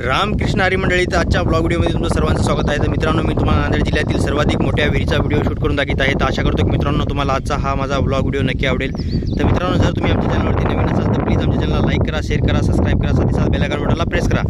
रामकृष्ण हरी मंडळीचं आजच्या ब्लॉग व्हिडिओमध्ये तुमचं सर्वांचं स्वागत आहे. तर मित्रांनो मी तुम्हाला नांदेड जिल्ह्यातील सर्वाधिक मोठ्या विहिरीचा व्हिडिओ शूट करून दाखवत आहे. तर आशा करतो की मित्रांनो तुम्हाला आजचा हा माझा ब्लॉग व्हिडिओ नक्की आवडेल. तर मित्रांनो जर तुम्ही आमच्या चॅनलवरती नवीन असाल तर प्लीज आमच्या चॅनलला लाईक करा शेअर करा सबस्क्राईब करा साथ साथ बेलायकॉन बटनला प्रेस करा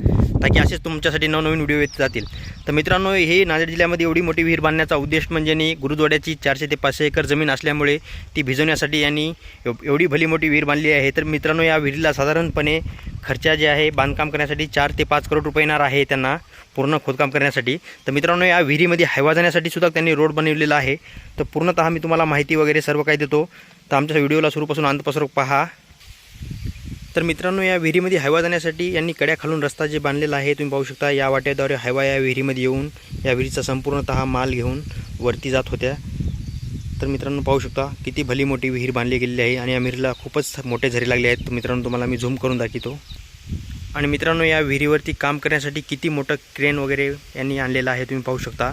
ताकी असेच तुमच्यासाठी नवनवीन व्हिडिओ येत जातील. तर मित्रांनो हे नांदेड जिल्ह्यामध्ये एवढी मोठी विहीर बांधण्याचा उद्देश म्हणजे गुरुद्वाड्याची चारशे ते पाचशे एकर जमीन असल्यामुळे ती भिजवण्यासाठी यांनी एव- एवढी भली मोठी विहीर बांधली आहे. तर मित्रांनो या विहिरीला साधारणपणे खर्च जे आहे बांधकाम करण्यासाठी चार ते पाच करोड रुपये येणार आहे त्यांना पूर्ण खोदकाम करण्यासाठी. तर मित्रांनो या विहिरीमध्ये हायवा जाण्यासाठी सुद्धा त्यांनी रोड बनवलेला आहे. तर पूर्णतः मी तुम्हाला माहिती वगैरे सर्व काही देतो. तर आमच्या व्हिडिओला सुरूपासून अंतपासून पहा. तर मित्रांनो या विहिरीमध्ये हायवा जाण्यासाठी यांनी कड्या खालून रस्ता जे बांधलेला आहे तुम्ही पाहू शकता या वाट्याद्वारे हायवा या विहिरीमध्ये येऊन या विहिरीचा संपूर्णतः माल घेऊन वरती जात होत्या. तर मित्रांनो पाहू शकता किती भली मोठी विहीर बांधली गेलेली आहे आणि या विहिरीला खूपच मोठे झरे लागले आहेत. मित्रांनो तुम्हाला मी झूम करून दाखवतो. आणि मित्रांनो या विहिरीवरती काम करण्यासाठी किती मोठं क्रेन वगैरे यांनी आणलेलं आहे तुम्ही पाहू शकता.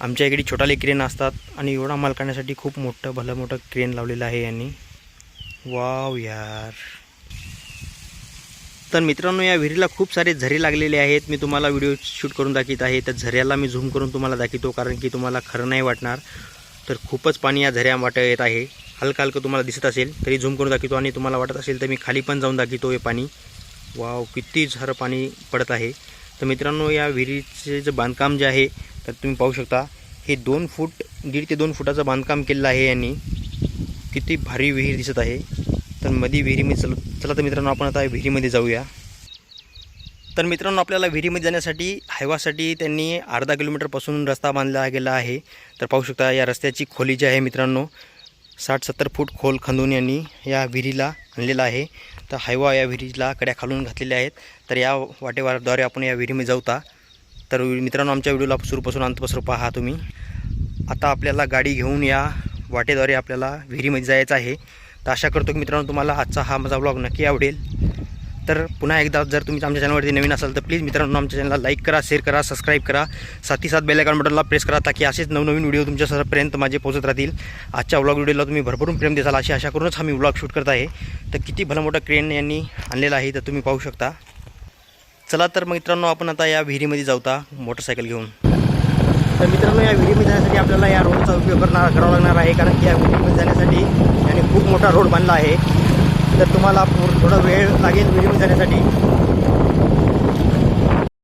आमच्या इकडे छोटाले क्रेन असतात आणि एवढा माल काढण्यासाठी खूप मोठं भलं मोठं क्रेन लावलेलं आहे यांनी. वाव यार. तर मित्रांनो या विहिरीला खूप सारे झरे लागलेले आहेत. मी तुम्हाला व्हिडिओ शूट करून दाखवत आहे. तर झऱ्याला मी झूम करून तुम्हाला दाखवतो कारण की तुम्हाला खरं नाही वाटणार. तर खूपच पाणी या झऱ्यावाट येत आहे. हलकं हलकं तुम्हाला दिसत असेल तरी झूम करून दाखवतो आणि तुम्हाला वाटत असेल तर मी खाली पण जाऊन दाखवतो हे पाणी. वाव किती झरं पाणी पडत आहे. तर मित्रांनो या विहिरीचे जे बांधकाम जे आहे तर तुम्ही पाहू शकता हे दोन फूट दीड ते दोन फुटाचं बांधकाम केलेलं आहे यांनी. किती भारी विहीर दिसत आहे. तर मध्ये विहिरीमध्ये चल चला तर मित्रांनो आपण आता विहिरीमध्ये जाऊया. तर मित्रांनो आपल्याला विहिरीमध्ये जाण्यासाठी हायवासाठी त्यांनी अर्धा किलोमीटरपासून रस्ता बांधला गेला आहे. तर पाहू शकता या रस्त्याची खोली जी आहे मित्रांनो साठ सत्तर फूट खोल खंदून यांनी या विहिरीला आणलेला आहे. तर हायवा या विहिरीला कड्या खालून घातलेल्या आहेत. तर या वाटेवारद्वारे आपण या विहिरीमध्ये जाऊता. तर मित्रांनो आमच्या व्हिडिओला सुरूपासून अंतपासून पहा तुम्ही. आता आपल्याला गाडी घेऊन या वाटेद्वारे आपल्याला विहिरीमध्ये जायचं आहे. तर आशा करतो की मित्रांनो तुम्हाला आजचा हा माझा ब्लॉग नक्की आवडेल. तर पुन्हा एकदा जर तुम्ही आमच्या चॅनलवरती नवीन असाल तर प्लीज मित्रांनो आमच्या चॅनलला लाईक करा शेअर करा सबस्क्राईब करा. साथी साथ बेल आयकॉन बटनला प्रेस करा ताकी असेच नवनवीन व्हिडिओ तुमच्यापर्यंत माझे पोहोचत राहतील. आजच्या व्लॉग व्हिडिओला तुम्ही भरभरून प्रेम देसाल अशी आशा करूनच हा मी व्लॉग शूट करत आहे. तर किती भलं मोठं क्रेन यांनी आणलेलं आहे तर तुम्ही पाहू शकता. चला तर मित्रांनो आपण आता या विहिरीमध्ये जाऊता. मोटरसायकल घेऊन. तर मित्रांनो या विहिरीमध्ये जाण्यासाठी आपल्याला या रोडचा उपयोग करणार करावा लागणार आहे. कारण की या विहिरीमध्ये जाण्यासाठी याने खूप मोठा रोड बांधला आहे. तर तुम्हाला पूर थोडा वेळ लागेल व्हिडिओ जाण्यासाठी